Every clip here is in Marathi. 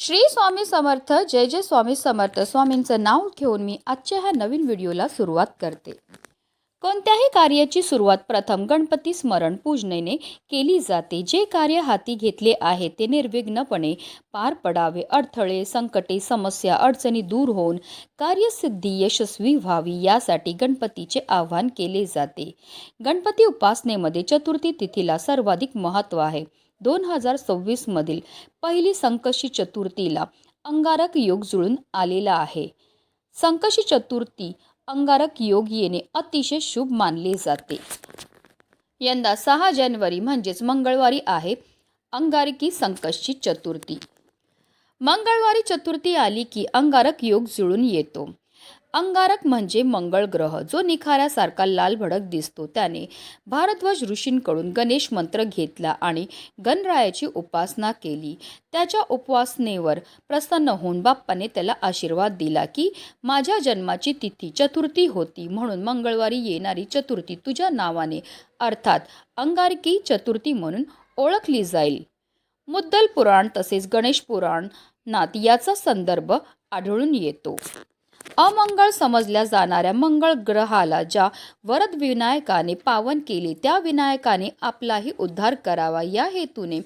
श्री स्वामी समर्थ जय जय स्वामी समर्थ. स्वामींचं नाव घेऊन मी आजच्या ह्या नवीन व्हिडिओला सुरुवात करते. कोणत्याही कार्याची सुरुवात प्रथम गणपती स्मरण पूजनेने केली जाते. जे कार्य हाती घेतले आहे ते निर्विघ्नपणे पार पडावे. अडथळे संकटे समस्या अडचणी दूर होऊन कार्यसिद्धी यशस्वी व्हावी यासाठी गणपतीचे आवाहन केले जाते. गणपती उपासनेमध्ये चतुर्थी तिथीला सर्वाधिक महत्त्व आहे. दोन हजार सव्वीसमधील पहिली संकशी चतुर्थीला अंगारक योग जुळून आलेला आहे. संकशी चतुर्थी अंगारक योग येणे अतिशय शुभ मानले जाते. यंदा सहा जानेवारी म्हणजेच मंगळवारी आहे अंगारकी संकष्टी चतुर्थी. मंगळवारी चतुर्थी आली की अंगारक योग जुळून येतो. अंगारक म्हणजे मंगळ ग्रह जो निखाऱ्यासारखा लाल भडक दिसतो. त्याने भारद्वाज ऋषींकडून गणेश मंत्र घेतला आणि गणरायाची उपासना केली. त्याच्या उपासनेवर प्रसन्न होऊन बाप्पाने त्याला आशीर्वाद दिला की माझ्या जन्माची तिथी चतुर्थी होती. म्हणून मंगळवारी येणारी चतुर्थी तुझ्या नावाने. अर्थात अंगारकी चतुर्थी म्हणून ओळखली जाईल. मुद्दल पुराण तसेच गणेश पुराणात याचा संदर्भ आढळून येतो. अमंगळ समजल्या जाणाऱ्या मंगळ ग्रहाला ज्या वरद विनायकाने पावन केले त्या विनायकाने आपलाही उद्धार करावा. या हेतूने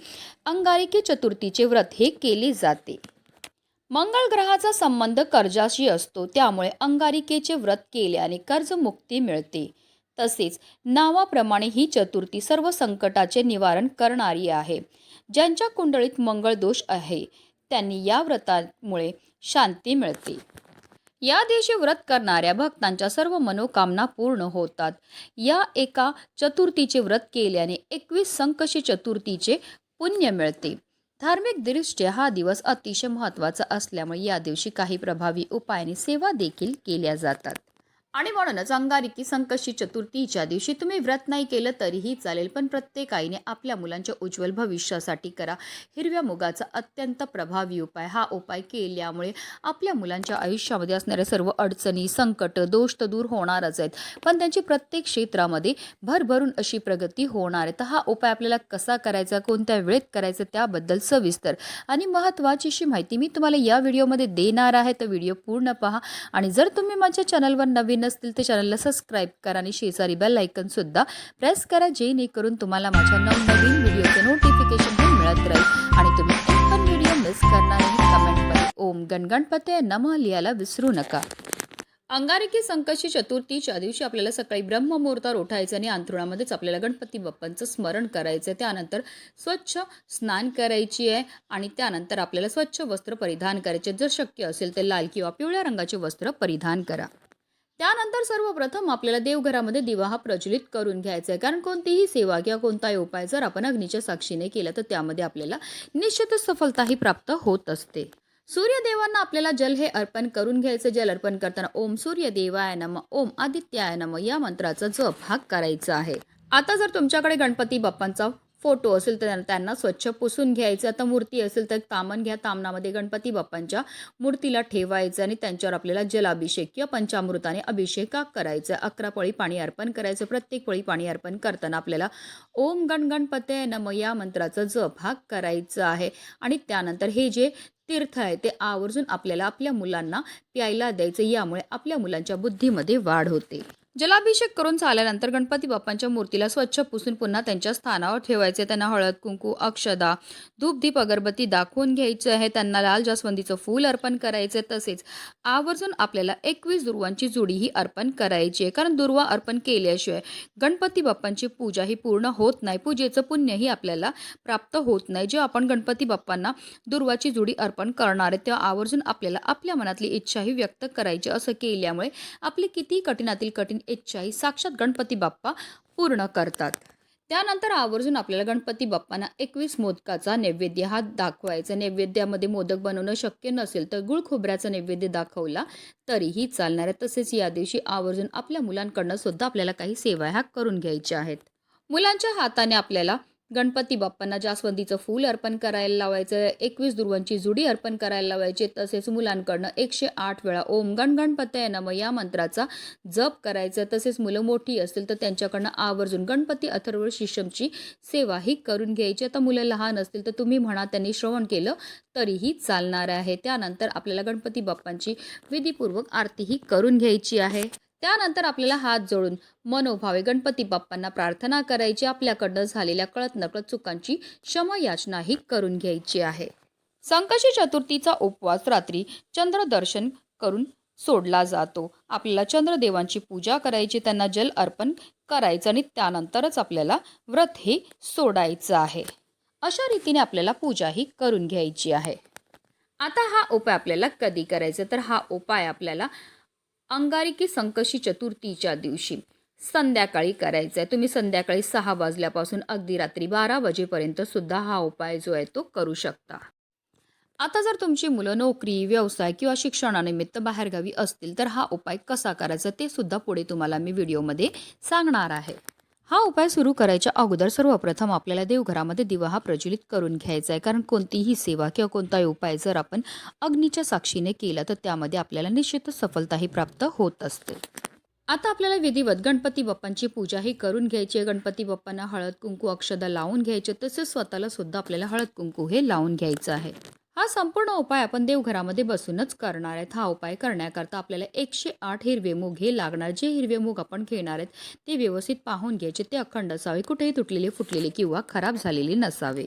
अंगारिकी चतुर्थीचे व्रत हे केले जाते. मंगळ ग्रहाचा संबंध कर्जाशी असतो त्यामुळे अंगारिकेचे व्रत केल्याने कर्जमुक्ती मिळते. तसेच नावाप्रमाणे ही चतुर्थी सर्व संकटाचे निवारण करणारी आहे. ज्यांच्या कुंडळीत मंगळ दोष आहे त्यांनी या व्रतामुळे शांती मिळते. या दिवशी व्रत करणाऱ्या भक्तांच्या सर्व मनोकामना पूर्ण होतात. या एका चतुर्थीचे व्रत केल्याने एकवीस संकशी चतुर्थीचे पुण्य मिळते. धार्मिक दृष्ट्या हा दिवस अतिशय महत्त्वाचा असल्यामुळे या दिवशी काही प्रभावी उपायाने सेवा देखील केल्या जातात. आणि म्हणूनच अंगारिकी संकष्टी चतुर्थीच्या दिवशी तुम्ही व्रत नाही केलं तरीही चालेल पण प्रत्येक आईने आपल्या मुलांच्या उज्ज्वल भविष्यासाठी करा. हिरव्या मुगाचा अत्यंत प्रभावी उपाय. हा उपाय केल्यामुळे आपल्या मुलांच्या आयुष्यामध्ये असणाऱ्या सर्व अडचणी संकट दोष तर दूर होणारच आहेत. पण त्यांची प्रत्येक क्षेत्रामध्ये भरभरून अशी प्रगती होणार आहे. तर हा उपाय आपल्याला कसा करायचा कोणत्या वेळेत करायचा त्याबद्दल सविस्तर आणि महत्त्वाची अशी माहिती मी तुम्हाला या व्हिडिओमध्ये देणार आहे. तर व्हिडिओ पूर्ण पहा आणि जर तुम्ही माझ्या चॅनलवर नवीन नसतील तर चॅनलला सबस्क्राईब करा आणि शेजारी बेल सुद्धा प्रेस करा जेणेकरून तुम्हाला माझ्या नवनवीन व्हिडिओचे नोटिफिकेशन पण मिळत राहील. आणि तुम्ही एक पण व्हिडिओ मिस करणार नाही कमेंटमध्ये ओम गणगणपते नमः लिहायला विसरू नका. अंगारकी संकष्टी चतुर्थीच्या दिवशी आपल्याला सकाळी ब्रह्ममुहूर्तावर उठायचं आणि अंथरुणामध्येच आपल्याला गणपती बाप्पांचं स्मरण करायचं आहे. त्यानंतर स्वच्छ स्नान करायची आहे आणि त्यानंतर आपल्याला स्वच्छ वस्त्र परिधान करायचे जर शक्य असेल तर लाल किंवा पिवळ्या रंगाचे वस्त्र परिधान करा. त्यानंतर सर्वप्रथम आपल्याला देवघरामध्ये दिवा हा प्रज्वलित करून घ्यायचा आहे. कारण कोणतीही सेवा किंवा कोणताही उपाय जर आपण अग्नीच्या साक्षीने केला तर त्यामध्ये आपल्याला निश्चितच सफलताही प्राप्त होत असते. सूर्यदेवांना आपल्याला जल हे अर्पण करून घ्यायचं जल अर्पण करताना ओम सूर्यदेवाय नम ओम आदित्याय नम या मंत्राचा जप हा करायचा आहे. आता जर तुमच्याकडे गणपती बाप्पांचा फोटो असेल तर त्यांना स्वच्छ पुसून घ्यायचं. आता मूर्ती असेल तर तामन घ्या. तामनामध्ये गणपती बाप्पांच्या मूर्तीला ठेवायचं आणि त्यांच्यावर आपल्याला जलाभिषेक किंवा पंचामृताने अभिषेक करायचा. अकरा पळी पाणी अर्पण करायचं. प्रत्येक पळी पाणी अर्पण करताना आपल्याला ओम गण गणपते नम या मंत्राचा जप हा करायचा आहे. आणि त्यानंतर हे जे तीर्थ आहे ते आवर्जून आपल्याला आपल्या मुलांना प्यायला द्यायचं. यामुळे आपल्या मुलांच्या बुद्धीमध्ये वाढ होते. जलाभिषेक करून झाल्यानंतर गणपती बाप्पांच्या मूर्तीला स्वच्छ पुसून पुन्हा त्यांच्या स्थानावर ठेवायचे. त्यांना हळद कुंकू अक्षदा धूप दीप अगरबत्ती दाखवून घ्यायचं आहे. त्यांना लाल जास्वंदीचं फूल अर्पण करायचे तसेच आवर्जून आपल्याला एकवीस दुर्वांची जुडी ही अर्पण करायची आहे. कारण दुर्वा अर्पण केल्याशिवाय गणपती बाप्पांची पूजा ही पूर्ण होत नाही. पूजेचं पुण्यही आपल्याला प्राप्त होत नाही. जेव्हा आपण गणपती बाप्पांना दुर्वाची जुडी अर्पण करणार आहे तेव्हा आवर्जून आपल्याला आपल्या मनातली इच्छाही व्यक्त करायची. असं केल्यामुळे आपली किती कठीणातील कठीण इच्छाही साक्षात गणपती बाप्पा पूर्ण करतात. त्यानंतर आवर्जून आपल्याला गणपती बाप्पांना एकवीस मोदकाचा नैवेद्य हा दाखवायचा. नैवेद्यामध्ये मोदक बनवणं शक्य नसेल तर गुळ खोबऱ्याचा नैवेद्य दाखवला तरीही चालणार आहे. तसेच या दिवशी आवर्जून आपल्या मुलांकडनं सुद्धा आपल्याला काही सेवा ह्या करून घ्यायच्या आहेत. मुलांच्या हाताने आपल्याला गणपती बाप्पांना जास्वंदीचं फूल अर्पण करायला लावायचं. एकवीस दुर्वांची जुडी अर्पण करायला लावायची. तसेच मुलांकडनं एकशे आठ वेळा ओम गण गणपतय नम या मंत्राचा जप करायचं. तसेच मुलं मोठी असतील तर त्यांच्याकडनं आवर्जून गणपती अथर्व शिष्यमची सेवाही करून घ्यायची. आता मुलं लहान असतील तर तुम्ही म्हणा त्यांनी श्रवण केलं तरीही चालणार आहे. त्यानंतर आपल्याला गणपती बाप्पांची विधीपूर्वक आरतीही करून घ्यायची आहे. त्यानंतर आपल्याला हात जोडून मनोभावे गणपती बाप्पांना प्रार्थना करायची. आपल्याकडनं झालेल्या कळत नकळत चुकांची क्षमयाचनाही करून घ्यायची आहे. संकशी चतुर्थीचा उपवास रात्री चंद्रदर्शन करून सोडला जातो. आपल्याला चंद्रदेवांची पूजा करायची त्यांना जल अर्पण करायचं आणि त्यानंतरच आपल्याला व्रत हे सोडायचं आहे. अशा रीतीने आपल्याला पूजाही करून घ्यायची आहे. आता हा उपाय आपल्याला कधी करायचा? तर हा उपाय आपल्याला अंगारिकी संकशी चतुर्थीच्या दिवशी. संध्याकाळी करायचा आहे तुम्ही संध्याकाळी सहा वाजल्यापासून अगदी रात्री बारा वाजेपर्यंत सुद्धा हा उपाय जो आहे तो करू शकता. आता जर तुमची मुलं नोकरी व्यवसाय किंवा शिक्षणानिमित्त बाहेरगावी असतील तर हा उपाय कसा करायचा ते सुद्धा पुढे तुम्हाला मी व्हिडिओमध्ये सांगणार आहे. हा उपाय सुरू करायच्या अगोदर सर्वप्रथम आपल्याला देवघरामध्ये दिवा हा प्रज्वलित करून घ्यायचा आहे. कारण कोणतीही सेवा किंवा कोणताही उपाय जर आपण अग्नीच्या साक्षीने केला तर त्यामध्ये आपल्याला निश्चितच सफलताही प्राप्त होत असते. आता आपल्याला विधिवत गणपती बाप्पांची पूजाही करून घ्यायची आहे. गणपती बाप्पांना हळद कुंकू अक्षदा लावून घ्यायचे. तसेच स्वतःला सुद्धा आपल्याला हळद कुंकू हे लावून घ्यायचं आहे. हा संपूर्ण उपाय आपण देवघरामध्ये बसूनच करणार आहेत. हा उपाय करण्याकरता आपल्याला एकशे आठ हिरवे मूग हे लागणार. जे हिरवे मूग आपण घेणार आहेत ते व्यवस्थित पाहून घ्यायचे. ते अखंड असावे. कुठेही तुटलेले फुटलेले किंवा खराब झालेले नसावे.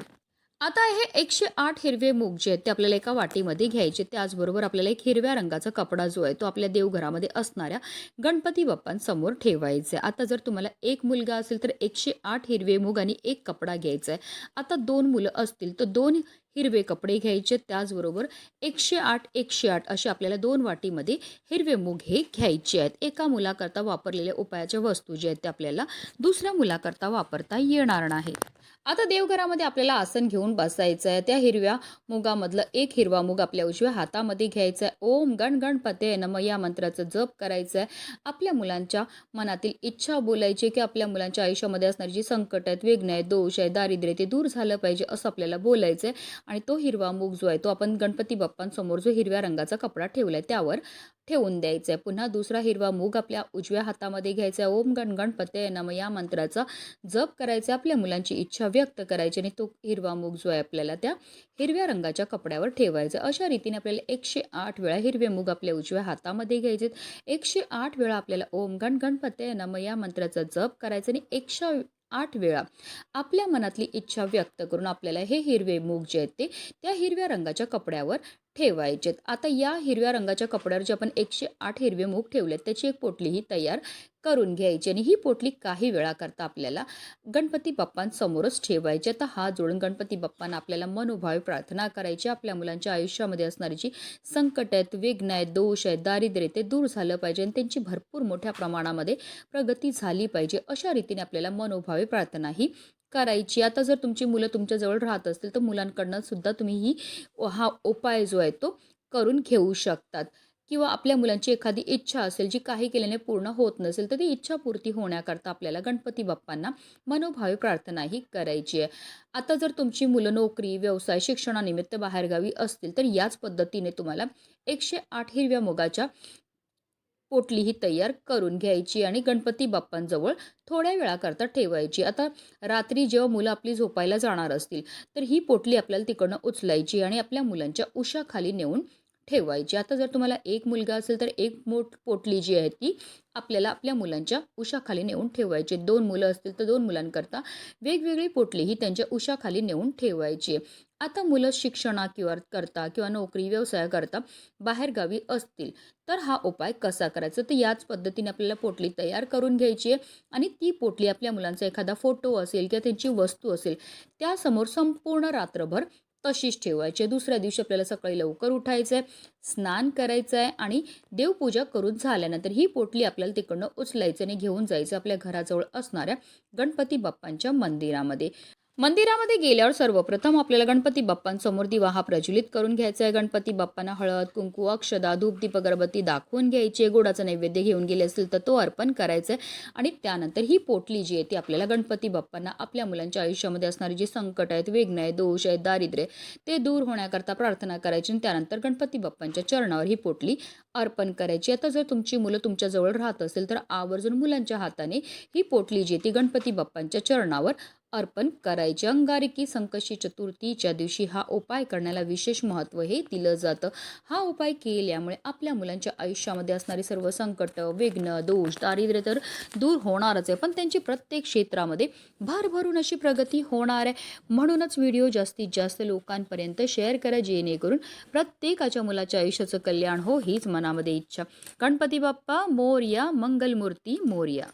आता हे एकशे आठ हिरवे मूग जे आहेत ते आपल्याला एका वाटीमध्ये घ्यायचे. त्याचबरोबर आपल्याला एक हिरव्या रंगाचा कपडा जो आहे तो आपल्या देवघरामध्ये असणाऱ्या गणपती बाप्पांसमोर ठेवायचा आहे. आता जर तुम्हाला एक मुलगा असेल तर एकशे आठ हिरवे मूग आणि एक कपडा घ्यायचा आहे. आता दोन मुलं असतील तर दोन हिरवे कपडे घ्यायचे त्याचबरोबर एकशे आठ एकशे आठ असे आपल्याला दोन वाटीमध्ये हिरवे मूग हे घ्यायचे आहेत. एका मुलाकरता वापरलेल्या उपायाच्या वस्तू जे आहेत ते आपल्याला दुसऱ्या मुलाकरता वापरता येणार नाहीत. आता देवघरामध्ये आपल्याला आसन घेऊन बसायचं आहे. त्या हिरव्या मुगामधलं एक हिरवा मूग आपल्या उजव्या हातामध्ये घ्यायचा आहे. ओम गण गणपते नम या मंत्राचं जप करायचं आहे. आपल्या मुलांच्या मनातील इच्छा बोलायची की आपल्या मुलांच्या आयुष्यामध्ये असणारी जी संकट आहेत वेगणे आहेत दोष आहे दारिद्र्य ते दूर झालं पाहिजे असं आपल्याला बोलायचं आहे. आणि तो हिरवा मूग जो आहे तो आपण गणपती बाप्पांसमोर जो हिरव्या रंगाचा कपडा ठेवला आहे त्यावर ठेवून द्यायचा आहे पुन्हा दुसरा हिरवा मूग आपल्या उजव्या हातामध्ये घ्यायचा आहे. ओम गण गणपते नम. या मंत्राचा जप करायचा आपल्या मुलांची इच्छा व्यक्त करायची आणि तो हिरवा मूग जो आहे आपल्याला त्या हिरव्या रंगाच्या कपड्यावर ठेवायचा अशा रीतीने आपल्याला एकशे आठ वेळा हिरवे मूग आपल्या उजव्या हातामध्ये घ्यायचे एकशे आठ वेळा आपल्याला ओम गण गणपते नम. या मंत्राचा जप करायचा आणि एकशे आठ वेळा आपल्या मनातली इच्छा व्यक्त करून आपल्याला हे हिरवे मूग जे आहेत ते त्या हिरव्या रंगाच्या कपड्यावर ठेवायचेत. आता या हिरव्या रंगाच्या कपड्यावर जे आपण एकशे आठ हिरवे मूग ठेवलेत त्याची एक पोटलीही तयार करून घ्यायची आणि ही पोटली काही वेळाकरता आपल्याला गणपती बाप्पांसमोरच ठेवायची. आता हात जोडून गणपती बाप्पांना आपल्याला मनोभावी प्रार्थना करायची. आपल्या मुलांच्या आयुष्यामध्ये असणारी जी संकट आहेत विघ्न आहेत दोष आहेत दारिद्र्य ते दूर झालं पाहिजे आणि त्यांची भरपूर मोठ्या प्रमाणामध्ये प्रगती झाली पाहिजे. अशा रीतीने आपल्याला मनोभावे प्रार्थना ही करायची. आता जर तुमची मुलं तुमच्याजवळ राहत असतील तर मुलांकडनं सुद्धा तुम्ही ही हा उपाय जो आहे तो करून घेऊ शकतात. किंवा आपल्या मुलांची एखादी इच्छा असेल जी काही केल्याने पूर्ण होत नसेल तर ती इच्छापूर्ती होण्याकरता आपल्याला गणपती बाप्पांना मनोभाव प्रार्थना ही करायची आहे. आता जर तुमची मुलं नोकरी व्यवसाय शिक्षणानिमित्त बाहेरगावी असतील तर याच पद्धतीने तुम्हाला एकशे आठ हिरव्या मुगाच्या पोटली ही तयार करून घ्यायची आणि गणपती बाप्पांजवळ थोड्या वेळाकरता ठेवायची. आता रात्री जेव्हा मुलं आपली झोपायला जाणार असतील तर ही पोटली आपल्याला तिकडनं उचलायची आणि आपल्या मुलांच्या उशाखाली नेऊन ठेवायची. आता जर तुम्हाला एक मुलगा असेल तर एक मोठ पोटली जी आहे ती आपल्याला आपल्या मुलांच्या उशाखाली नेऊन ठेवायची. दोन मुलं असतील तर दोन मुलांकरता वेगवेगळी पोटली ही त्यांच्या उशाखाली नेऊन ठेवायची. आता मुलं शिक्षणा किंवा करता किंवा नोकरी व्यवसाय करता बाहेरगावी असतील तर हा उपाय कसा करायचा? तर याच पद्धतीने आपल्याला पोटली तयार करून घ्यायची आहे आणि ती पोटली आपल्या मुलांचा एखादा फोटो असेल किंवा त्यांची वस्तू असेल त्यासमोर संपूर्ण रात्रभर तशीच ठेवायची दुसऱ्या दिवशी आपल्याला सकाळी लवकर उठायचं आहे स्नान करायचं आहे आणि देवपूजा करून झाल्यानंतर ही पोटली आपल्याला तिकडनं उचलायचं आणि घेऊन जायचं आपल्या घराजवळ असणाऱ्या गणपती बाप्पांच्या मंदिरामध्ये. मंदिरामध्ये गेल्यावर सर्वप्रथम आपल्याला गणपती बाप्पांसमोर दिवा हा प्रज्वलित करून घ्यायचा आहे. गणपती बाप्पांना हळद कुंकू अक्षदा धूप दीप अगरबत्ती दाखवून घ्यायची आहे. गोडाचा नैवेद्य घेऊन गेले असेल तर तो अर्पण करायचा आहे. आणि त्यानंतर ही पोटली जी आहे ती आपल्याला गणपती बाप्पांना आपल्या मुलांच्या आयुष्यामध्ये असणारी जी संकट आहेत विघ्न आहे दोष आहेत दारिद्र्य ते दूर होण्याकरता प्रार्थना करायची आणि त्यानंतर गणपती बाप्पांच्या चरणावर ही पोटली अर्पण करायची. आता जर तुमची मुलं तुमच्याजवळ राहत असेल तर आवर्जून मुलांच्या हाताने ही पोटली जी आहे ती गणपती बाप्पांच्या चरणावर अर्पण करायचे. अंगारिकी संकष्टी चतुर्थीच्या दिवशी हा उपाय करण्याला विशेष महत्त्व हे दिलं जातं. हा उपाय केल्यामुळे आपल्या मुलांच्या आयुष्यामध्ये असणारी सर्व संकट विघ्न दोष दारिद्र्य तर दूर होणारच आहे. पण त्यांची प्रत्येक क्षेत्रामध्ये भरभरून अशी प्रगती होणार आहे. म्हणूनच व्हिडिओ जास्तीत जास्त लोकांपर्यंत शेअर करा जेणेकरून प्रत्येकाच्या मुलाच्या आयुष्याचं कल्याण हो हीच मनामध्ये इच्छा. गणपती बाप्पा मोर्या मंगलमूर्ती मोर्या.